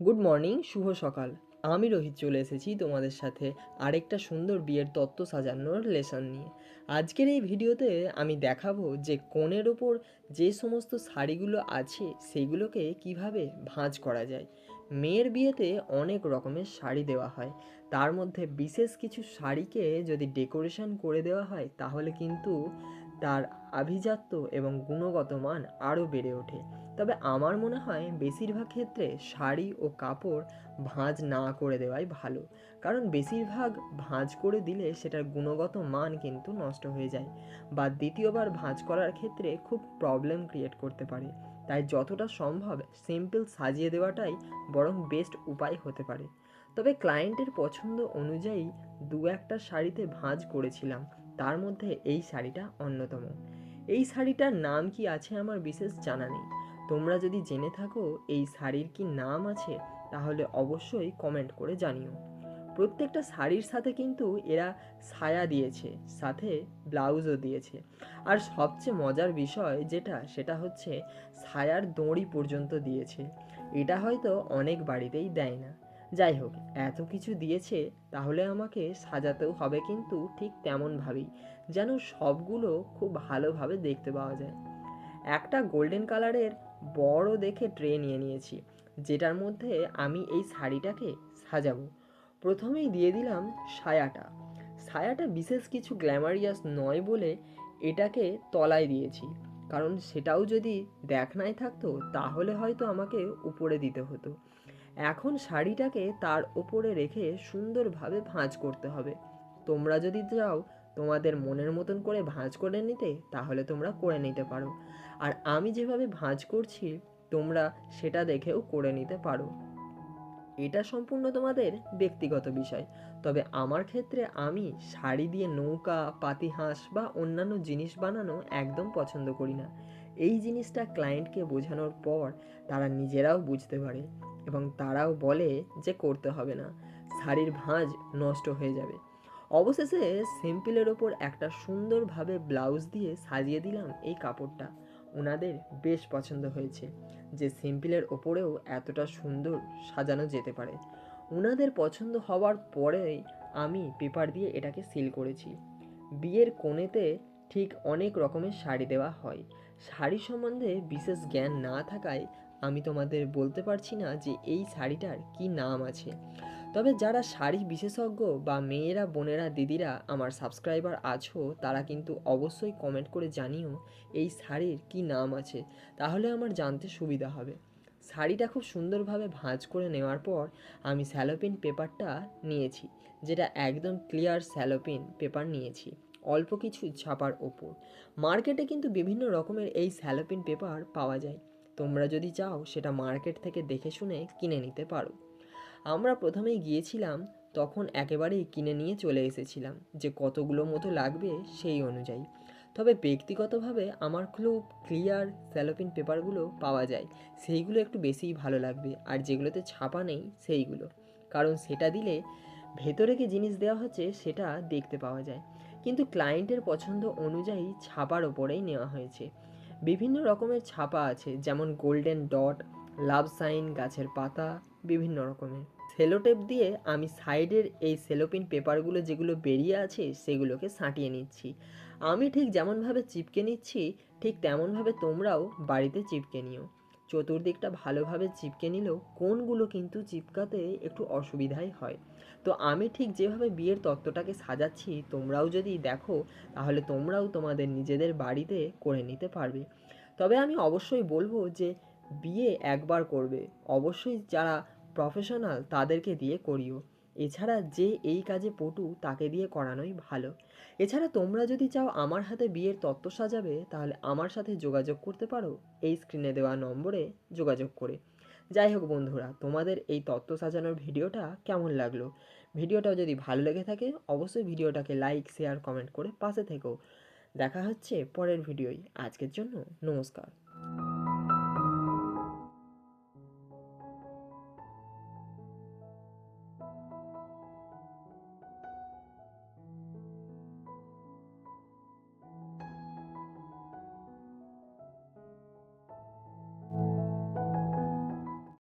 Good morning শুভ সকাল। আমি রোহিত চলে এসেছি তোমাদের সাথে আরেকটা সুন্দর বিয়ের তত্ত্ব সাজানোর লেসন নিয়ে। আজকের এই ভিডিওতে আমি দেখাবো যে কোণের ওপর যে সমস্ত শাড়িগুলো আছে সেইগুলোকে কীভাবে ভাঁজ করা যায়। মেয়ের বিয়েতে অনেক রকমের শাড়ি দেওয়া হয়। তার মধ্যে বিশেষ কিছু শাড়িকে যদি ডেকোরেশন করে দেওয়া হয়, তাহলে কিন্তু তার আভিজাত্য এবং গুণগত মান আরও বেড়ে ওঠে। তবে আমার মনে হয় বেশিরভাগ ক্ষেত্রে শাড়ি ও কাপড় ভাঁজ না করে দেওয়াই ভালো। কারণ বেশিরভাগ ভাঁজ করে দিলে সেটার গুণগত মান কিন্তু নষ্ট হয়ে যায় বা দ্বিতীয়বার ভাঁজ করার ক্ষেত্রে খুব প্রবলেম ক্রিয়েট করতে পারে। তাই যতটা সম্ভব সিম্পল সাজিয়ে দেওয়াটাই বরং বেস্ট উপায় হতে পারে। তবে ক্লায়েন্টের পছন্দ অনুযায়ী দু একটা শাড়িতে ভাঁজ করেছিলাম, তার মধ্যে এই শাড়িটা অন্যতম। এই শাড়িটার নাম কি আছে আমার বিশেষ জানা নেই। তোমরা যদি জেনে থাকো এই শাড়ির কি নাম আছে, তাহলে অবশ্যই কমেন্ট করে জানিও। প্রত্যেকটা শাড়ির সাথে কিন্তু এরা ছায়া দিয়েছে, সাথে ব্লাউজও দিয়েছে। আর সবচেয়ে মজার বিষয় যেটা, সেটা হচ্ছে ছায়ার দড়ি পর্যন্ত দিয়েছে। এটা হয়তো অনেক বাড়িতেই দেয় না। যাই হোক, এত কিছু দিয়েছে, তাহলে আমাকে সাজাতেও হবে কিন্তু ঠিক তেমনভাবেই, যেন সবগুলো খুব ভালোভাবে দেখতে পাওয়া যায়। একটা গোল্ডেন কালারের বড় দেখে ট্রে নিয়ে নিয়েছি, যেটার মধ্যে আমি এই শাড়িটাকে সাজাবো। প্রথমেই দিয়ে দিলাম সায়াটা। সায়াটা বিশেষ কিছু গ্ল্যামারিয়াস নয় বলে এটাকে তলায় দিয়েছি, কারণ সেটাও যদি দেখনায় থাকতো, তাহলে হয়তো আমাকে উপরে দিতে হতো। এখন শাড়িটাকে তার ওপরে রেখে সুন্দরভাবে ভাঁজ করতে হবে। তোমরা যদি চাও তোমাদের মনের মতন করে ভাঁজ করে নিতে, তাহলে তোমরা করে নিতে পারো। আর আমি যেভাবে ভাঁজ করছি, তোমরা সেটা দেখেও করে নিতে পারো। এটা সম্পূর্ণ তোমাদের ব্যক্তিগত বিষয়। তবে আমার ক্ষেত্রে আমি শাড়ি দিয়ে নৌকা, পাতিহাঁস বা অন্যান্য জিনিস বানানো একদম পছন্দ করি না। এই জিনিসটা ক্লায়েন্টকে বোঝানোর পর তারা নিজেরাও বুঝতে পারে এবং তারাও বলে যে করতে হবে না। শাড়ির ভাঁজ নষ্ট হয়ে যাবে। অবশেষে সিম্পলের ওপর একটা সুন্দরভাবে ব্লাউজ দিয়ে সাজিয়ে দিলাম এই কাপড়টা। ওনাদের বেশ পছন্দ হয়েছে যে সিম্পলের ওপরেও এতটা সুন্দর সাজানো যেতে পারে। ওনাদের পছন্দ হওয়ার পরেই আমি পেপার দিয়ে এটাকে সিল করেছি। বিয়ের কোণেতে ঠিক অনেক রকমের শাড়ি দেওয়া হয়। শাড়ি সম্বন্ধে বিশেষ জ্ঞান না থাকায় আমি তোমাদের বলতে পারছি না যে এই শাড়িটার কি নাম আছে। তবে যারা শাড়ি বিশেষজ্ঞ বা মেয়েরা, বোনেরা, দিদিরা আমার সাবস্ক্রাইবার আছো, তারা কিন্তু অবশ্যই কমেন্ট করে জানিও এই শাড়ির কি নাম আছে। তাহলে আমার জানতে সুবিধা হবে। শাড়িটা খুব সুন্দরভাবে ভাঁজ করে নেওয়ার পর আমি স্যালোপিন পেপারটা নিয়েছি, যেটা একদম ক্লিয়ার স্যালোপিন পেপার নিয়েছি, অল্প কিছু ছাপার ওপর। মার্কেটে কিন্তু বিভিন্ন রকমের এই স্যালোপিন পেপার পাওয়া যায়। তোমরা যদি চাও সেটা মার্কেট থেকে দেখে শুনে কিনে নিতে পারো। আমরা প্রথমেই গিয়েছিলাম, তখন একেবারেই কিনে নিয়ে চলে এসেছিলাম, যে কতগুলো মতো লাগবে সেই অনুযায়ী। তবে ব্যক্তিগতভাবে আমার খুব ক্লিয়ার স্যালোপিন পেপারগুলো পাওয়া যায়, সেইগুলো একটু বেশিই ভালো লাগবে, আর যেগুলোতে ছাপা নেই, সেইগুলো। কারণ সেটা দিলে ভেতরে কি জিনিস দেওয়া হচ্ছে সেটা দেখতে পাওয়া যায়। কিন্তু ক্লায়েন্টের পছন্দ অনুযায়ী ছাপার ওপরেই নেওয়া হয়েছে। বিভিন্ন রকমের ছাপা আছে, যেমন গোল্ডেন ডট লাভ সাইন, গাছের পাতা, বিভিন্ন রকমের। সেলোটেপ দিয়ে আমি সাইডের এই সেলোপিন পেপারগুলো যেগুলো বেরিয়ে আছে সেগুলোকে সাঁটিয়ে নিচ্ছি। আমি ঠিক যেমনভাবে চিপকে নিচ্ছি, ঠিক তেমনভাবে তোমরাও বাড়িতে চিপকে নিও। চতুর্দিকটা ভালোভাবে চিপকে নিলেও কোনগুলো কিন্তু চিপকাতে একটু অসুবিধাই হয়। তো আমি ঠিক যেভাবে বিয়ের তত্ত্বটাকে সাজাচ্ছি, তোমরাও যদি দেখো, তাহলে তোমরাও তোমাদের নিজেদের বাড়িতে করে নিতে পারবে। তবে আমি অবশ্যই বলব যে বিয়ে একবার করবে। অবশ্যই যারা প্রফেশনাল তাদেরকে দিয়ে করিও। এছাড়া যে এই কাজে পটু, তাকে দিয়ে করানোই ভালো। এছাড়া তোমরা যদি চাও আমার হাতে বিয়ের তত্ত্ব সাজাবে, তাহলে আমার সাথে যোগাযোগ করতে পারো। এই স্ক্রিনে দেওয়া নম্বরে যোগাযোগ করে। যাই হোক বন্ধুরা, তোমাদের এই তত্ত্ব সাজানোর ভিডিওটা কেমন লাগল? ভিডিওটা যদি ভালো লেগে থাকে, অবশ্যই ভিডিওটাকে লাইক শেয়ার কমেন্ট করে পাশে থেকো। দেখা হচ্ছে পরের ভিডিওয়। আজকের জন্য নমস্কার।